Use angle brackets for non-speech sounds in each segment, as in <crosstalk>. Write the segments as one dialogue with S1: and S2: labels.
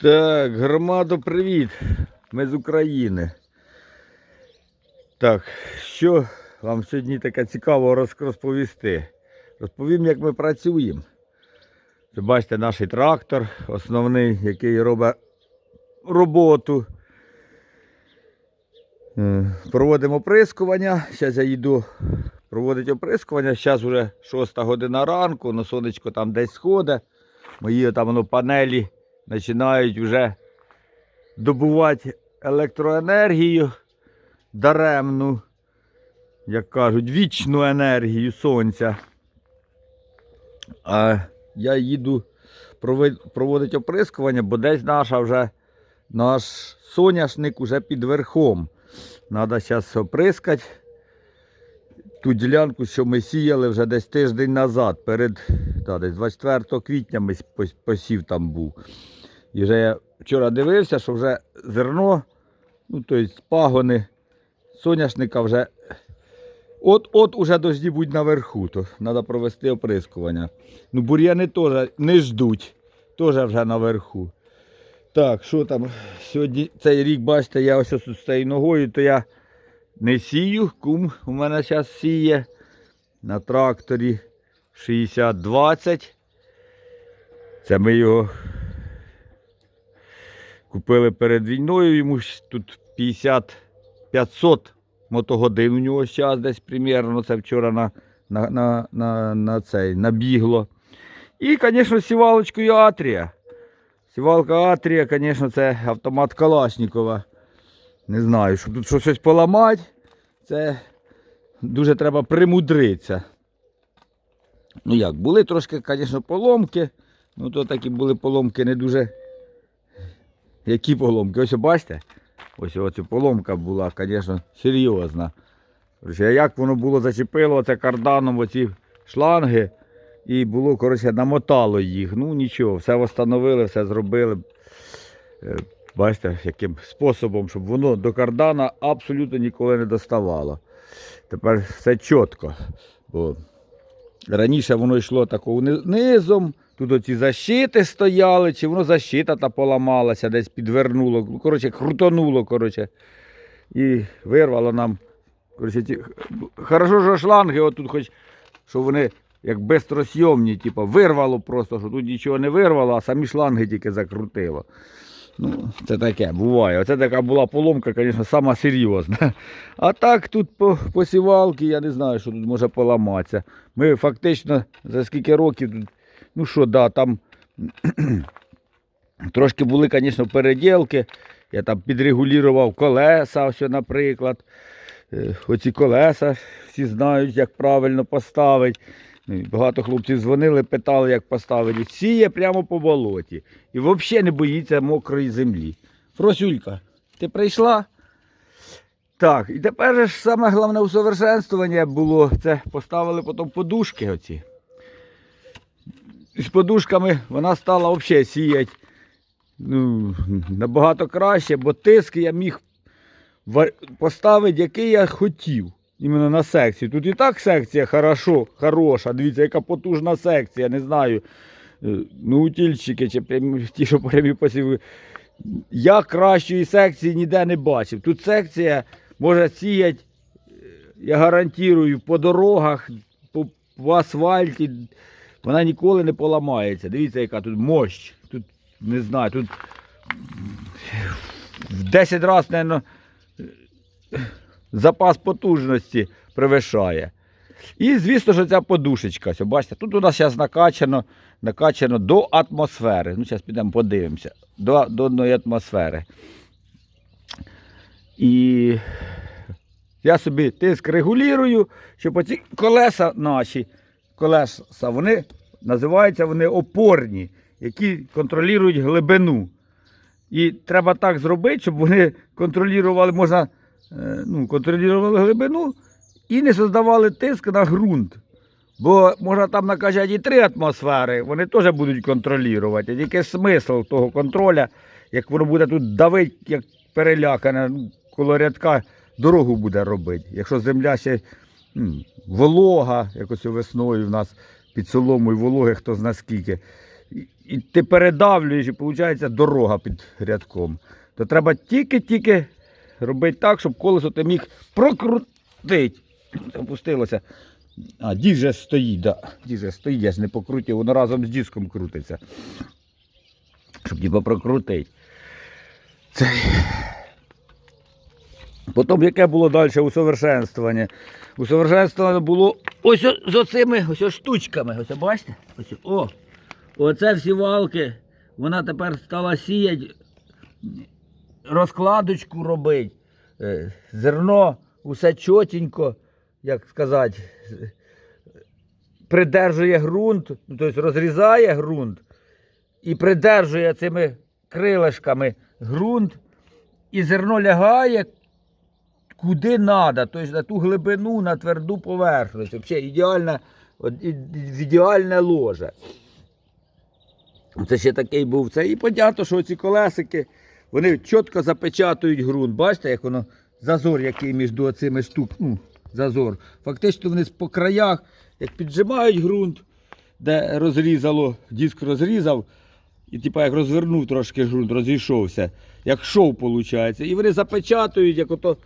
S1: Так, громадо, привіт. Ми з України. Так, що вам сьогодні таке цікаво розповісти? Розповім, як ми працюємо. Це бачите, наш трактор основний, який робить роботу. Проводимо оприскування. Зараз я йду проводити оприскування. Зараз вже 6 година ранку, на сонечко там десь сходить. Мої там воно панелі починають вже добувати електроенергію даремну, як кажуть, вічну енергію сонця. А я їду проводити оприскування, бо десь наша вже наш соняшник уже під верхом. Треба зараз оприскати ту ділянку, що ми сіяли вже десь тиждень назад, перед та, десь 24 квітня ми посів там був. І вже я вчора дивився, що вже зерно, ну тобто пагони соняшника вже от-от уже дожді будуть наверху, то треба провести оприскування. Ну, бур'яни теж не ждуть, теж вже наверху. Так, що там? Сьогодні цей рік, бачите, я ось тут стою ногою, то я не сію. Кум у мене зараз сіє на тракторі 60-20. Це ми його купили перед війною. Йому тут 50 500 мотогодин у нього зараз десь примірно. Це вчора на, на, на, на, на цей набігло. І, звісно, сівалочкою Атрія. Сівалка Атрія, звісно, це автомат Калашникова. Не знаю, щоб тут щось поламати, це дуже треба примудритися. Ну як, були трошки, звісно, поломки. Ну то такі були поломки не дуже. Які поломки? Ось бачите? Ось оця поломка була, звісно, серйозна. Як воно було зачепило це карданом оці шланги і було, коротше, намотало їх. Ну нічого, все встановили, все зробили. Е, Бачите, яким способом, щоб воно до кардана абсолютно ніколи не доставало. Тепер все чітко. Бо раніше воно йшло такого ни- низом, тут оці защити стояли, чи воно защита та поламалася, десь підвернуло. Ну, коротше, крутонуло, коротше. І вирвало нам. Коротше, ті... Хорошо, що шланги, отут хоч, що вони як безтросйомні, типу, вирвало просто, що тут нічого не вирвало, а самі шланги тільки закрутило. Ну, це таке, буває. Оце така була поломка, звісно, сама серйозна. А так тут по посівалки, я не знаю, що тут може поламатися. Ми фактично за скільки років тут, ну що, да, там <clears throat> трошки були, звісно, переділки. Я там підрегулював колеса, ось, наприклад. Е, Оці колеса всі знають, як правильно поставити. Ну, Багато хлопців дзвонили, питали, як поставити. Сіє прямо по болоті. І взагалі не боїться мокрої землі. Просюлька, ти прийшла? Так, і тепер ж саме головне усовершенствування було, це поставили потім подушки оці. З подушками вона стала взагалі сіяти ну, набагато краще, бо тиск я міг поставити, який я хотів. Іменно на секцію. Тут і так секція хорошо, хороша. Дивіться, яка потужна секція, не знаю. е, Ну, утільчики чи прямі, ті, що прямі посіви. Я кращої секції ніде не бачив. Тут секція може сіяти, е, я гарантую, по дорогах, по, по асфальті. Вона ніколи не поламається. Дивіться, яка тут мощь. Тут, не знаю, тут в 10 разів, мабуть, запас потужності превишає. І, звісно, що ця подушечка. Ось, бачите, тут у нас зараз накачано, накачано до атмосфери. Ну, зараз підемо подивимося. До, до одної атмосфери. І я собі тиск регулюю, щоб оці колеса наші, колеса, вони називаються вони опорні, які контролюють глибину. І треба так зробити, щоб вони контролювали, можна, е, ну, контролювали глибину і не создавали тиск на ґрунт. Бо можна там накачати і три атмосфери, вони теж будуть контролювати. Тільки смисл того контроля, як воно буде тут давити, як перелякане, ну, коло рядка дорогу буде робити. Якщо земля ще м, волога, якось весною в нас під соломою вологи, хто зна скільки. і, ти передавлюєш, і виходить дорога під рядком. То треба тільки-тільки робити так, щоб колесо ти міг прокрутити. Опустилося. А, дід вже стоїть, да. Дід вже стоїть, я ж не покрутив, воно разом з диском крутиться. Щоб типа прокрутити. Це... Потім яке було далі усовершенствування? Усовершенствування було ось з оцими ось штучками. Ось бачите? Ось о. Оце всі валки. Вона тепер стала сіяти, розкладочку робить. Е, Зерно, усе чотенько, як сказати, придержує ґрунт, ну, тобто розрізає ґрунт і придержує цими крилишками ґрунт, і зерно лягає куди треба, тобто на ту глибину, на тверду поверхність. Взагалі ідеальне, ідеальне ложе. Це ще такий був. Це і понятно, що ці колесики вони чітко запечатують ґрунт. Бачите, як воно зазор, який між цими штук. Ну, зазор. Фактично вони по краях, як піджимають ґрунт, де розрізало, диск розрізав, і типа як розвернув трошки ґрунт, розійшовся, як шов виходить. І вони запечатують, як ото.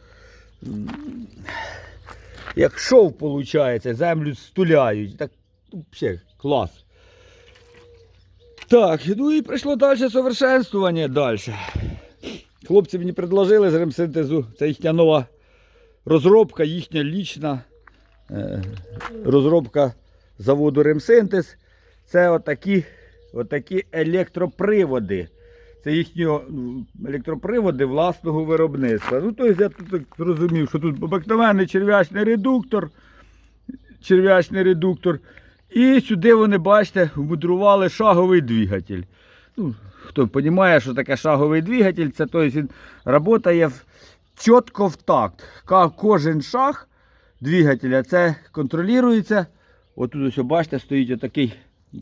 S1: Як шов виходить, землю стуляють. Так, взагалі, клас. Так, ну і прийшло далі совершенствування далі. Хлопці мені предложили з ремсинтезу, це їхня нова розробка, їхня лічна е, розробка заводу Ремсинтез. Це отакі, отакі електроприводи. Це їхні ну, електроприводи власного виробництва. Ну, тобто я тут так зрозумів, що тут обикновений черв'ячний редуктор, черв'ячний редуктор. І сюди вони, бачите, вмудрували шаговий двигатель. Ну, хто розуміє, що таке шаговий двигатель, це тобто він працює чітко в такт. Кожен шаг двигателя це контролюється. Отут ось, бачите, стоїть отакий,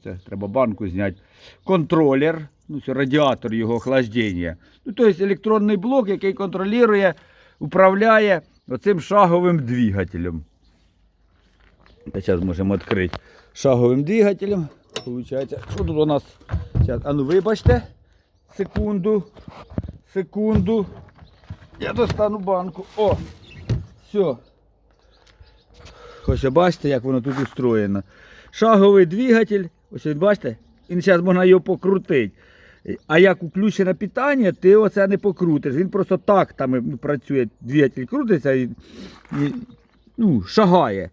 S1: це треба банку зняти, контролер, ну, радіатор його охлаждення. Ну, тобто електронний блок, який контролює, управляє оцим шаговим двигателем. Зараз можемо відкрити шаговим двигателем. Получається, що тут у нас? Зараз, а ну вибачте. Секунду. Секунду. Я достану банку. О! Все. Ось бачите, як воно тут устроєно. Шаговий двигатель. Ось бачите, і зараз можна його покрутити. А як включене питання, ти оце не покрутиш. Він просто так там ну, працює. Двигатель крутиться і, і ну, шагає.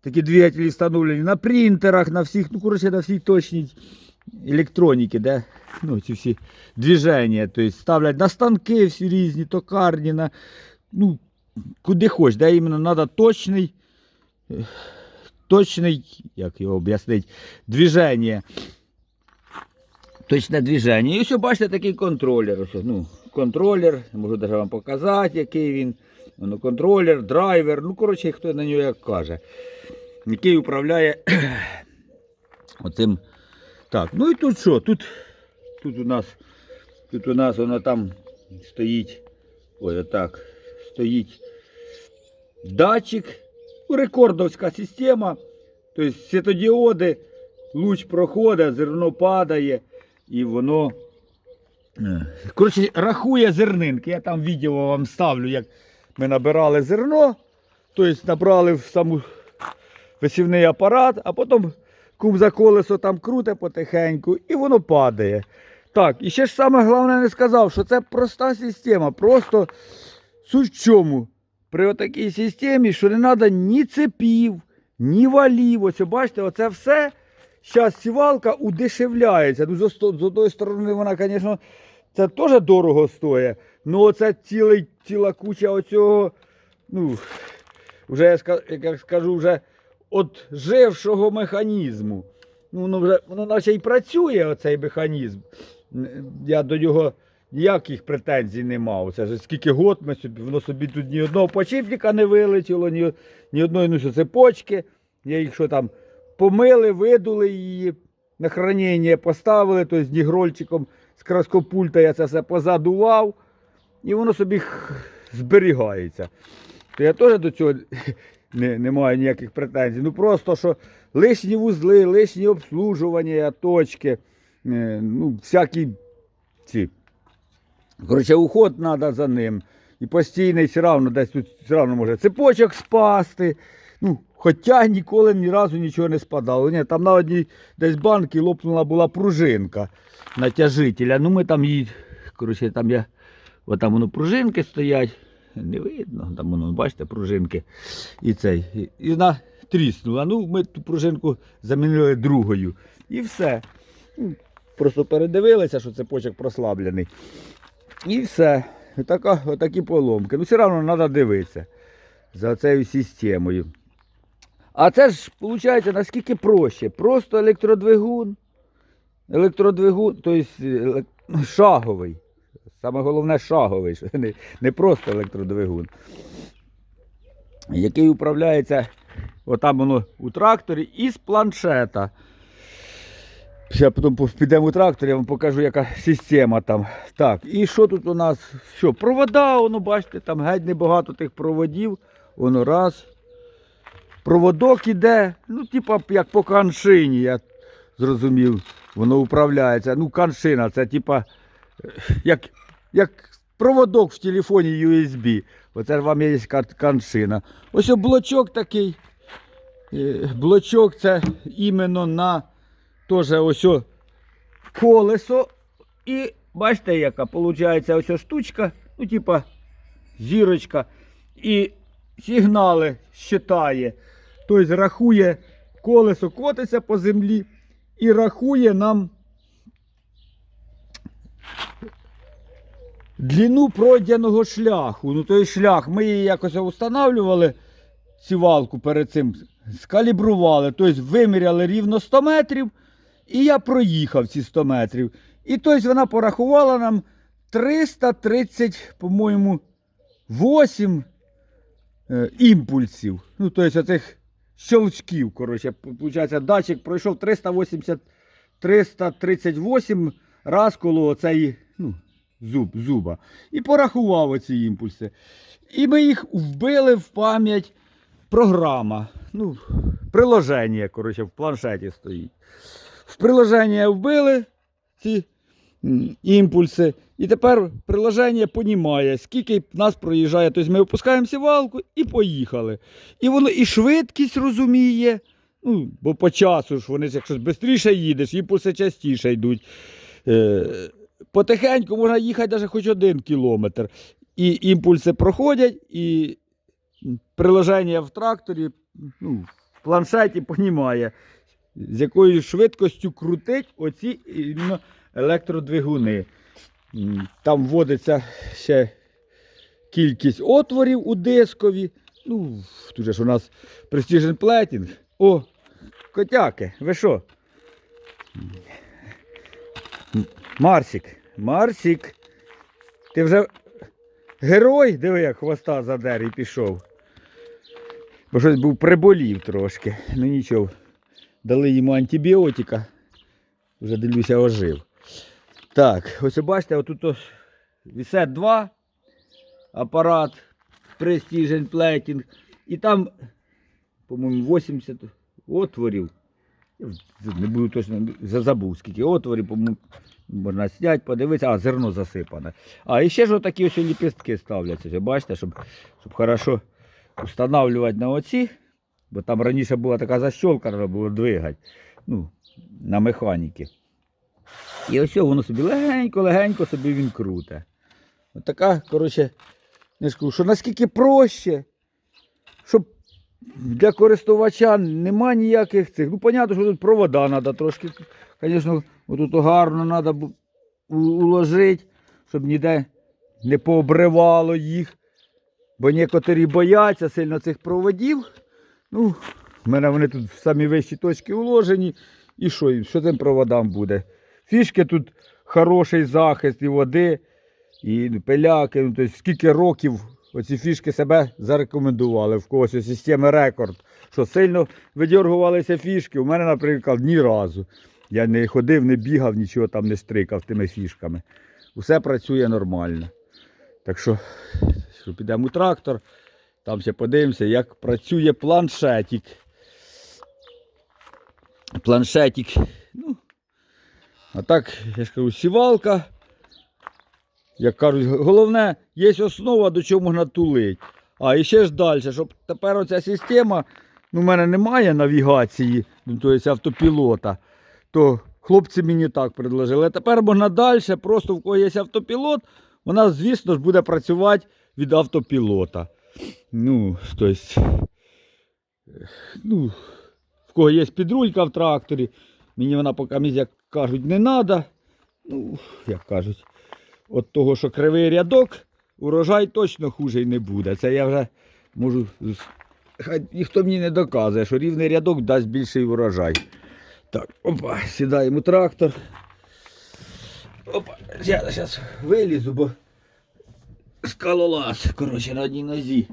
S1: Такі двигателі встановлені на принтерах, на всіх, ну, коротше, на всій точній електроніки, де ну, ці всі движення. Тобто ставлять на станки всі різні, токарні, на, ну, куди хоч, де іменно треба точний, е, точний, як його об'яснити, движення. Точне движення. І ось бачите такий контролер. Ось, ну, контролер, можу навіть вам показати, який він. Воно контролер, драйвер, ну, коротше, хто на нього як каже. Який управляє <clears throat> оцим. Так, ну і тут що? Тут, тут у нас, тут у нас воно там стоїть. Ой, отак. Стоїть датчик. Ну, рекордовська система. Тобто світодіоди, луч проходить, зерно падає і воно. е, Коротше, рахує зернинки. Я там відео вам ставлю, як ми набирали зерно. Тобто набрали в саму висівний апарат, а потім кум за колесо там круте потихеньку і воно падає. Так, і ще ж саме головне не сказав, що це проста система. Просто суть в чому? При такій системі, що не треба ні цепів, ні валів. Ось бачите, оце все. Зараз сівалка удешевляється. Ну, з, одної сторони, вона, звісно, це теж дорого стоїть. Ну, оце цілий, ціла куча оцього, ну, вже я як скажу, вже от жившого механізму. Ну, воно вже воно наче і працює, оцей механізм. Я до нього ніяких претензій не мав. Це ж скільки год ми собі, воно собі тут ні одного почіпника не вилетіло, ні, ні одної ну, цепочки. Я їх що там помили, видули її, на хранення поставили, з нігрольчиком з краскопульта я це все позадував, і воно собі зберігається. То я теж до цього <laughs> не, не маю ніяких претензій. Ну просто що лишні вузли, лишні обслужування, точки. е, ну, всякі ці. Коротше, уход треба за ним. І постійний все одно десь тут все одно може цепочок спасти. Хоча ніколи ні разу нічого не спадало. Ні, там на одній десь банки лопнула була пружинка натяжителя. Ну ми там її, коротше, там я, от там воно пружинки стоять. Не видно, там воно, бачите, пружинки. І цей. І, і вона тріснула. Ну, ми ту пружинку замінили другою. І все. Ну, Просто передивилися, що цепочок прослаблений. І все. Отака, отакі поломки. Ну, все одно треба дивитися за цією системою. А це ж, виходить, наскільки проще. Просто електродвигун. Електродвигун, тобто шаговий. Саме головне шаговий, не, не просто електродвигун. Який управляється отам воно у тракторі із планшета. Ще потім підемо у трактор, я вам покажу, яка система там. Так, і що тут у нас? Що, провода, воно, бачите, там геть небагато тих проводів. Воно раз. Проводок іде, ну, типа як по каншині, я зрозумів, воно управляється. Ну, каншина, це типа е, як, як проводок в телефоні USB. Оце ж вам є каншина. Ось блочок такий. Е, Блочок це іменно на теж ось колесо. І бачите, яка виходить ось штучка, ну, типа зірочка. І сигнали считає. Тобто рахує колесо, котиться по землі і рахує нам длину пройденого шляху. Ну, той шлях, ми її якось встановлювали, сівалку перед цим, скалібрували, тобто виміряли рівно 100 метрів, і я проїхав ці 100 метрів. І тобто вона порахувала нам 330, по-моєму, 8 е, імпульсів. Ну, тобто оцих щелчків, коротше, получається, датчик пройшов 380, 338 раз коло оцеї, ну, зуб, зуба. І порахував оці імпульси. І ми їх вбили в пам'ять програма. Ну, приложення, коротше, в планшеті стоїть. В приложення вбили ці імпульси. І тепер приложення понімає, скільки нас проїжджає. Тобто ми опускаємо сівалку і поїхали. І воно і швидкість розуміє. Ну, бо по часу ж вони якщо швидше їдеш, і імпульси частіше йдуть. Е, потихеньку можна їхати навіть хоч один кілометр. І імпульси проходять, і приложення в тракторі, ну, в планшеті понімає, з якою швидкістю крутить оці електродвигуни. Там вводиться ще кількість отворів у дискові. Ну, тут же ж у нас Precision Plating. О, котяки, ви що? Марсік, Марсік. Ти вже герой, диви, як хвоста задер і пішов. Бо щось був приболів трошки. Ну нічого. Дали йому антибіотика. Вже дивлюся, ожив. Так, ось бачите, отут ось вісе 2 апарат Precision Plating. І там, по-моєму, 80 отворів. Не буду точно забув, скільки отворів, по-моєму, можна зняти, подивитися, а зерно засипане. А і ще ж отакі ось ліпістки ставляться. Бачите, щоб, щоб хорошо встановлювати на оці. Бо там раніше була така защолка, треба було двигати. Ну, на механіки. І ось воно собі легенько-легенько собі він круте. От така, коротше, я що наскільки проще, щоб для користувача нема ніяких цих. Ну, понятно, що тут провода треба трошки. Звісно, тут гарно треба уложити, щоб ніде не пообривало їх. Бо некоторі бояться сильно цих проводів. Ну, в мене вони тут в самі вищі точки уложені. І що, що тим проводам буде? Фішки тут хороший захист і води, і пиляки. Ну, тобто, скільки років оці фішки себе зарекомендували в когось у системи рекорд. Що сильно видергувалися фішки. У мене, наприклад, ні разу. Я не ходив, не бігав, нічого там не стрикав тими фішками. Усе працює нормально. Так що, що підемо у трактор, там ще подивимося, як працює планшетик. Планшетик. Ну, А так, я ж кажу, сівалка. Як кажуть, головне, є основа, до чого можна тулити. А і ще ж далі, щоб тепер оця система, ну, в мене немає навігації, тобто автопілота, то хлопці мені так предложили. А тепер можна далі, просто в кого є автопілот, вона, звісно ж, буде працювати від автопілота. Ну, тобто, ну, в кого є підрулька в тракторі, мені вона поки, як кажуть, не треба. Ну, як кажуть, от того, що кривий рядок, урожай точно хуже не буде. Це я вже можу. Хай ніхто мені не доказує, що рівний рядок дасть більший урожай. Так, опа, сідаємо трактор. Опа, я зараз вилізу, бо скалолаз, коротше, на одній нозі.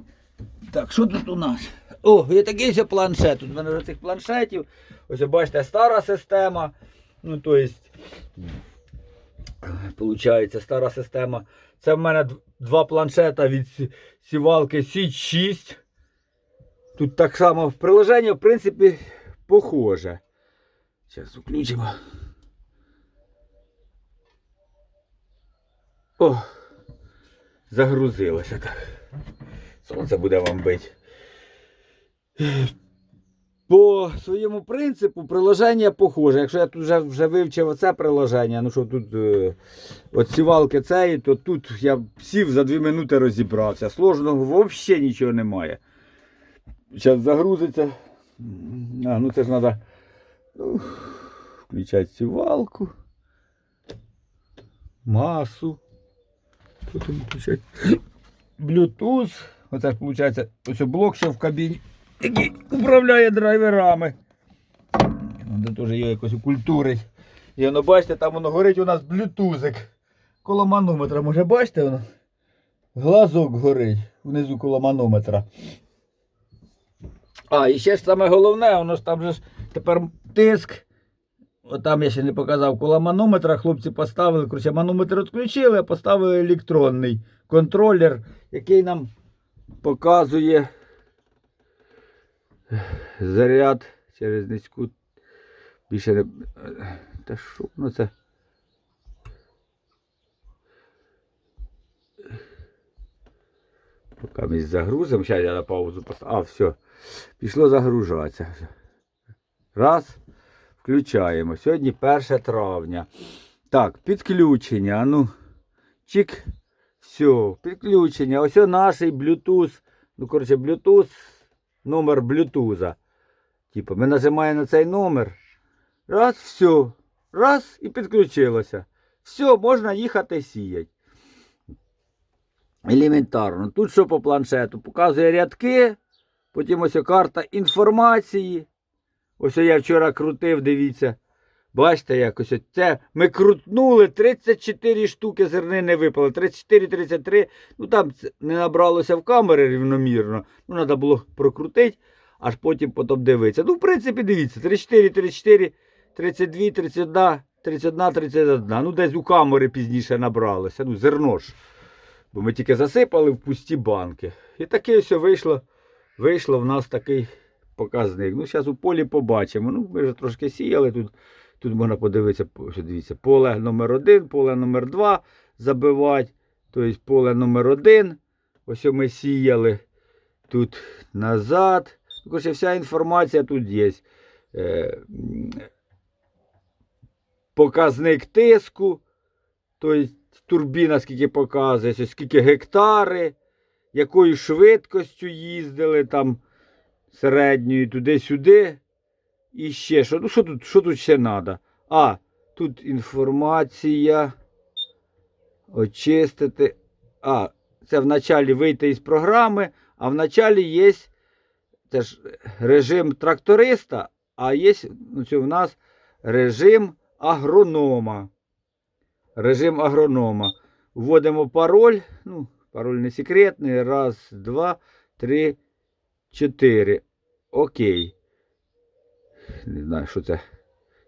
S1: Так, що тут у нас? О, є такий ось планшет. Тут в мене вже цих планшетів. Ось бачите, стара система. Ну, то есть, Получається, стара система. Це в мене два планшета від сівалки Січ 6. Тут так само в приложення, в принципі, похоже. Зараз включимо. О, загрузилося так. Сонце буде вам бити. По своєму принципу приложення похоже. Якщо я тут вже, вже вивчив оце приложення, ну що тут е, сівалки цієї, то тут я сів за 2 минути розібрався. Сложного взагалі нічого немає. Зараз загрузиться. А, ну це ж треба включати сівалку. Масу. Потім включати Bluetooth. Оце ж виходить ось блок ще в кабіні, який управляє драйверами. Де теж є якось культури. І воно, бачите, там воно горить у нас блютузик. Коло манометра, може бачите воно? Глазок горить внизу коло манометра. А, і ще ж саме головне, воно ж там же ж тепер тиск. Отам я ще не показав коло манометра, хлопці поставили, коротше, манометр відключили, а поставили електронний контролер, який нам показує заряд через низьку. Більше не. Та що воно це? Поки ми загрузимо, зараз я на паузу поставлю. А, все. Пішло загружатися. Раз. Включаємо. Сьогодні 1 травня. Так, підключення. Ну, чик. Все, підключення. Ось наш Bluetooth. Ну, коротше, Bluetooth, номер блютуза. Типу, ми нажимаємо на цей номер. Раз, все. Раз і підключилося. Все, можна їхати сіяти. Елементарно. Тут що по планшету? Показує рядки, потім ось карта інформації. Ось я вчора крутив, дивіться. Бачите, як ось це ми крутнули 34 штуки зернини випало. 34-33. Ну там не набралося в камери рівномірно. Ну, треба було прокрутити, аж потім потім дивитися. Ну, в принципі, дивіться, 34, 34, 32, 31, 31, 31. Ну, десь у камери пізніше набралося. Ну, зерно ж. Бо ми тільки засипали в пусті банки. І таке все вийшло. Вийшло в нас такий показник. Ну, зараз у полі побачимо. Ну, ми вже трошки сіяли тут. Тут можна подивитися, ось дивіться, поле номер 1 поле номер 2 забивати. Тобто поле номер 1 Ось ми сіяли тут назад. Короче, вся інформація тут є. Е, показник тиску. Тобто турбіна скільки показує, скільки гектари, якою швидкістю їздили там середньою туди-сюди. І ще що? Ну, що тут, що тут ще треба? А, тут інформація. Очистити. А, це в началі вийти із програми, а в началі є це ж режим тракториста, а є ну, це нас режим агронома. Режим агронома. Вводимо пароль. Ну, пароль не секретний. Раз, два, три, чотири. Окей. Не знаю, що це.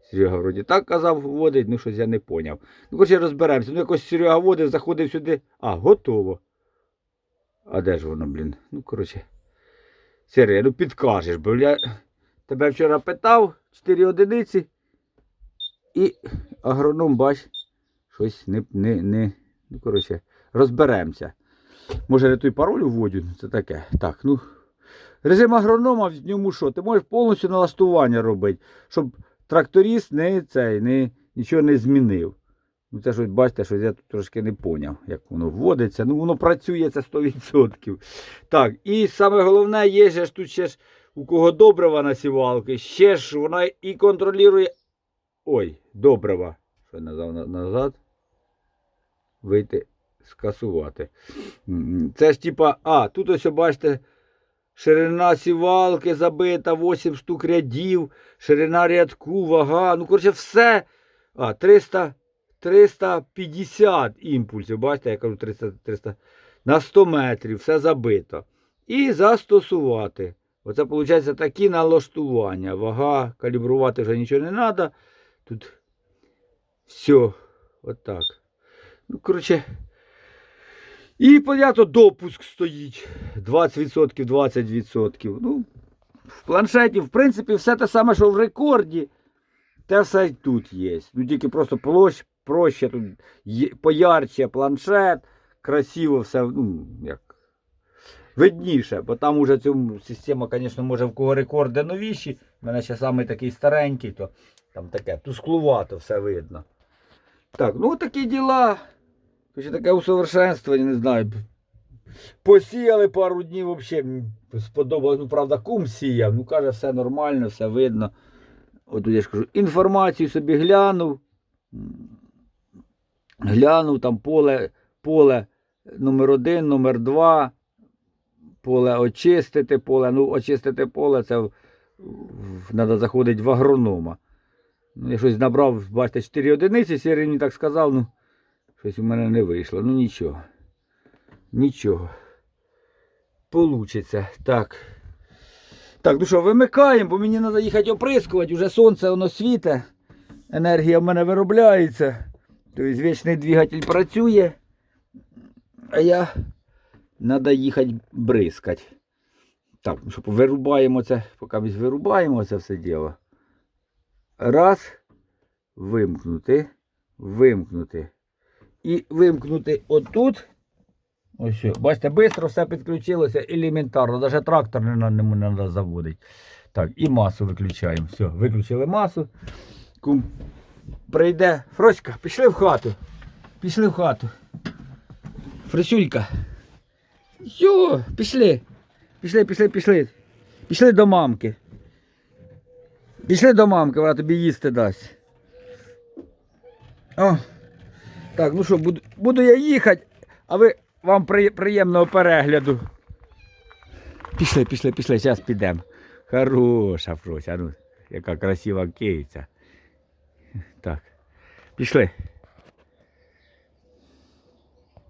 S1: Серега вроді так казав, вводить, ну щось я не поняв. Ну, коротше, розберемося. Ну, якось Серега вводив, заходив сюди. А, готово. А де ж воно, блін? Ну, коротше. Серега, ну підкажеш, бо я тебе вчора питав 4 одиниці. І агроном, бач, щось не, не, не ну, коротше, розберемося. Може, не той пароль вводю, це таке. Так, ну. Режим агронома в ньому що? Ти можеш повністю налаштування робити, щоб тракторист не цей, не, нічого не змінив. Ну, це щось, бачите, що я тут трошки не поняв, як воно вводиться. Ну, воно працює це 100%. Так, і саме головне, є ж тут ще ж у кого добрива на сівалки, ще ж вона і контролює. Ой, добрива. Що я назад? Вийти, скасувати. Це ж типа, а, тут ось бачите, ширина сівалки забита, 8 штук рядів, ширина рядку, вага. Ну, коротше, все. А, 300, 350 імпульсів. Бачите, я кажу 300, 300 на 100 метрів, все забито. І застосувати. Оце, виходить, такі налаштування. Вага, калібрувати вже нічого не треба. Тут все, отак. Ну, коротше. І, понятно, допуск стоїть. 20%, 20%. Ну, в планшеті, в принципі, все те саме, що в рекорді. Те все й тут є. Ну, тільки просто площ, проще, тут поярче планшет, красиво все, ну, як. Видніше, бо там уже цю система, звісно, може в кого рекорди новіші. У мене ще самий такий старенький, то там таке тусклувато все видно. Так, ну такі діла. Ще таке усовершенствування, не знаю. Посіяли пару днів взагалі. Сподобалось, ну правда, кум сіяв. Ну каже, все нормально, все видно. От я ж кажу, інформацію собі глянув. Глянув там поле, поле номер один, номер два. Поле очистити, поле. Ну, очистити поле це треба заходити в агронома. Ну, я щось набрав, бачите, 4 одиниці, Сірий так сказав, ну, щось у мене не вийшло. Ну нічого. Нічого. Получиться. Так. Так, ну що, вимикаємо, бо мені треба їхати оприскувати. Уже сонце воно світе. Енергія в мене виробляється. Тобто вічний двигатель працює. А я треба їхати бризкати. Так, ну що, вирубаємо це, поки ми вирубаємо це все діло. Раз. Вимкнути. Вимкнути. І вимкнути отут. Ось, бачите, швидко все підключилося елементарно. Навіть трактор не ньому не треба заводити. Так, і масу виключаємо. Все, виключили масу. Кум прийде. Фроська, пішли в хату. Пішли в хату. Фрисюлька. Все, пішли. Пішли, пішли, пішли. Пішли до мамки. Пішли до мамки, вона тобі їсти дасть. О. Так, ну що, буду, буду я їхати, а ви вам при, приємного перегляду. Пішли, пішли, пішли, зараз підемо. Хороша Фрося, ну, яка красива киця. Так, пішли.